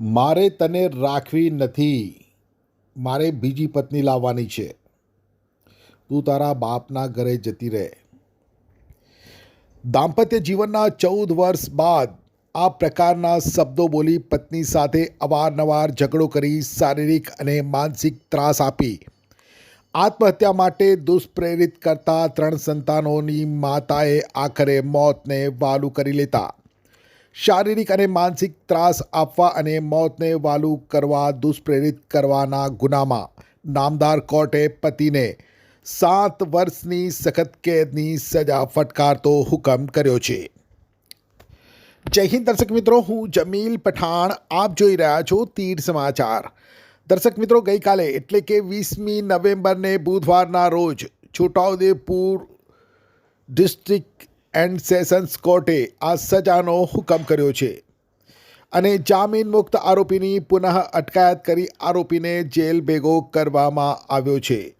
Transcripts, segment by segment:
મારે તને રાખવી નથી. મારે બીજી પત્ની લાવવાની છે. તું તારા બાપના ઘરે જતી રહે. દાંપત્ય જીવનના ચૌદ વર્ષ બાદ આ પ્રકારના શબ્દો બોલી પત્ની સાથે અવારનવાર ઝઘડો કરી શારીરિક અને માનસિક ત્રાસ આપી. આત્મહત્યા માટે દુષ્પ્રેરિત કરતા ત્રણ સંતાનોની માતાએ આખરે મોતને વાલું કરી લેતા. શારીરિક અને માનસિક ત્રાસ આપવા અને મોતને વાલું કરવા, દુષ્પ્રેરિત કરવાના ગુનામાં. નામદાર કોર્ટે પતિને સાત વર્ષની સખત કેદની સજા ફટકારતો હુકમ કર્યો છે. જય હિન્દ દર્શક મિત્રો, હું જમીલ પઠાણ. આપ જોઈ રહ્યા છો તીર સમાચાર. દર્શક મિત્રો, ગઈકાલે એટલે કે વીસમી નવેમ્બરને બુધવારના રોજ છોટાઉદેપુર ડિસ્ટ્રિક્ટ એન્ડ સેશન્સ કોર્ટે આ સજાનો હુકમ કર્યો છે. અને જામીન મુક્ત આરોપીની પુનઃ અટકાયત કરી આરોપીને જેલ ભેગો કરવામાં આવ્યો છે.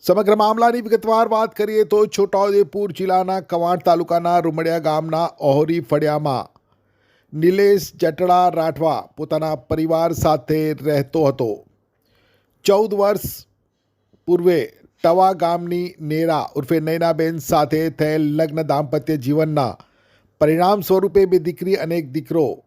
સમગ્ર મામલાની વિગતવાર વાત કરીએ તો છોટાઉદેપુર જિલ્લાના કવાંટ તાલુકાના રૂમડિયા ગામના ઓહરી ફળિયામાં નિલેશ જટડા રાઠવા પોતાના પરિવાર સાથે રહેતો હતો. ચૌદ વર્ષ પૂર્વે ટવા ગામની નેરા ઉર્ફે નૈનાબેન સાથે થયેલ લગ્ન દાંપત્ય જીવનના પરિણામ સ્વરૂપે બે દીકરી અને એક દીકરો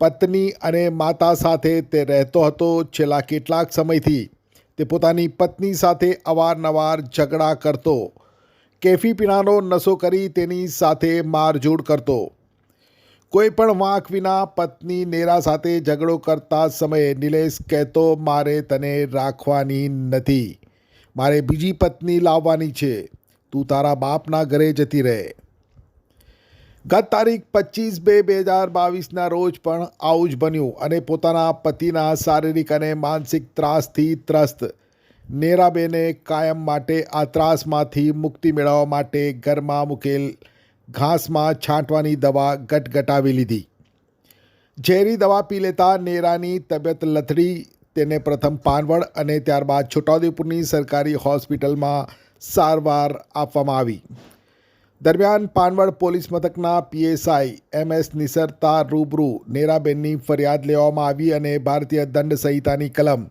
પત્ની અને માતા સાથે તે રહેતો હતો છેલ્લા કેટલાક સમયથી. તે પોતાની પત્ની સાથે અવારનવાર ઝઘડા કરતો, કેફી પીણાનો નશો કરી તેની સાથે મારઝૂડ કરતો. કોઈ પણ વાંક વિના પત્ની નેરા સાથે ઝઘડો કરતા સમયે નિલેશ કહેતો, મારે તને રાખવાની નથી. મારે બીજી પત્ની લાવવાની છે. તું તારા બાપના ઘરે જતી રહે. ગત તારીખ પચીસ બે બે હજાર બાવીસના રોજ પણ આવું જ બન્યું અને પોતાના પતિના શારીરિક અને માનસિક ત્રાસથી ત્રસ્ત. નેરાબેને કાયમ માટે આ ત્રાસમાંથી મુક્તિ મેળવવા માટે ઘરમાં મૂકેલ ઘાસમાં છાંટવાની દવા ગટગટાવી લીધી. ઝેરી દવા પી લેતા નેરાની તબિયત લથડી તેને પ્રથમ પાનવડ અને ત્યારબાદ છોટાઉદેપુરની સરકારી હોસ્પિટલમાં સારવાર આપવામાં આવી. દરમિયાન પાનવડ પોલીસ મથકના પીએસઆઈ એમ એસ નિસરતા રૂબરૂ નેરાબેનની ફરિયાદ લેવામાં આવી અને ભારતીય દંડ સંહિતાની કલમ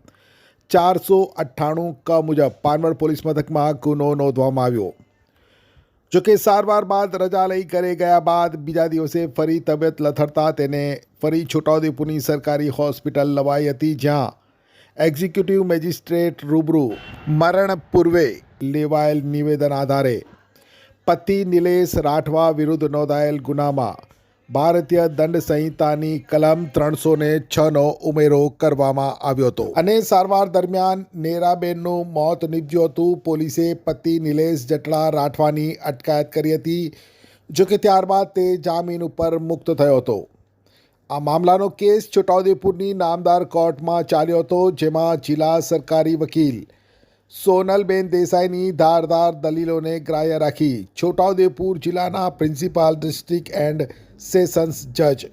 ચારસો અઠ્ઠાણું ક મુજબ પાનવડ પોલીસ મથકમાં ગુનો નોંધવામાં આવ્યો. જોકે સારવાર બાદ રજા લઈ ઘરે ગયા બાદ બીજા દિવસે ફરી તબિયત લથડતા તેને ફરી છોટાઉદેપુરની સરકારી હોસ્પિટલ લવાઈ હતી, જ્યાં એક્ઝિક્યુટિવ મેજિસ્ટ્રેટ રૂબરૂ મરણ પૂર્વે લેવાયેલ નિવેદન આધારે પતિ નિલેશ રાઠવા વિરુદ્ધ નોંધાયેલ ગુનામાં ભારતીય દંડ સંહિતાની કલમ ત્રણસો ને છનો ઉમેરો કરવામાં આવ્યો હતો. અને સારવાર દરમિયાન નેરાબેનનું મોત નીપજ્યું હતું. પોલીસે પતિ નિલેશ જટલા રાઠવાની અટકાયત કરી હતી, જોકે ત્યારબાદ તે જામીન ઉપર મુક્ત થયો હતો. આ મામલાનો કેસ છોટાઉદેપુરની નામદાર કોર્ટમાં ચાલ્યો હતો, જેમાં જિલ્લા સરકારી વકીલ સોનલબેન દેસાઈની ધારદાર દલીલોને ગ્રાહ્ય રાખી છોટાઉદેપુર જિલ્લાના પ્રિન્સિપાલ ડિસ્ટ્રિક્ટ એન્ડ સેશન્સ જજ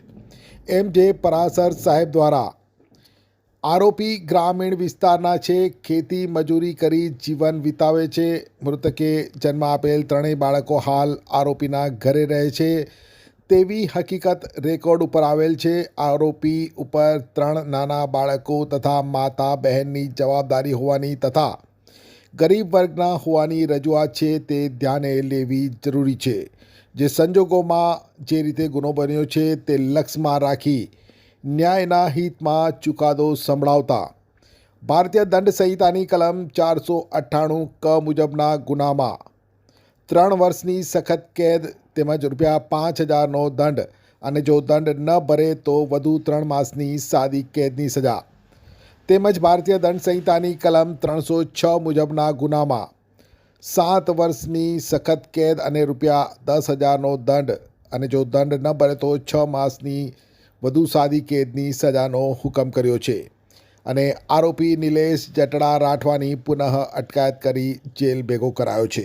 એમ જે પરાસર સાહેબ દ્વારા આરોપી ગ્રામીણ વિસ્તારના છે, ખેતી મજૂરી કરી જીવન વિતાવે છે, મૃતકે જન્મ આપેલ ત્રણેય બાળકો હાલ આરોપીના ઘરે રહે છે. તેવી હકીકત રેકોર્ડ ઉપર આવેલ છે. આરોપી ઉપર ત્રણ નાના બાળકો તથા માતા બહેનની જવાબદારી હોવાની તથા ગરીબ વર્ગના હોવાની રજૂઆત છે તે ધ્યાને લેવી જરૂરી છે. જે સંજોગોમાં જે રીતે ગુનો બન્યો છે તે લક્ષમાં રાખી ન્યાયના હિતમાં ચુકાદો સંભળાવતા. ભારતીય દંડ સંહિતાની કલમ ચારસો અઠ્ઠાણું ક મુજબના ગુનામાં ત્રણ વર્ષની સખત કેદ તેમજ રૂપિયા પાંચ હજારનો દંડ. અને જો દંડ ન ભરે તો વધુ ત્રણ માસની સાદી કેદની સજા. તેમજ ભારતીય દંડ સંહિતાની કલમ ત્રણસો છ મુજબના ગુનામાં. સાત વર્ષની સખત કેદ અને રૂપિયા દસ હજારનો દંડ. અને જો દંડ ન ભરે તો છ માસની વધુ સાદી કેદની સજાનો હુકમ કર્યો છે. અને આરોપી નિલેશ જટડા રાઠવાની પુનઃ અટકાયત કરી જેલ ભેગો કરાયો છે.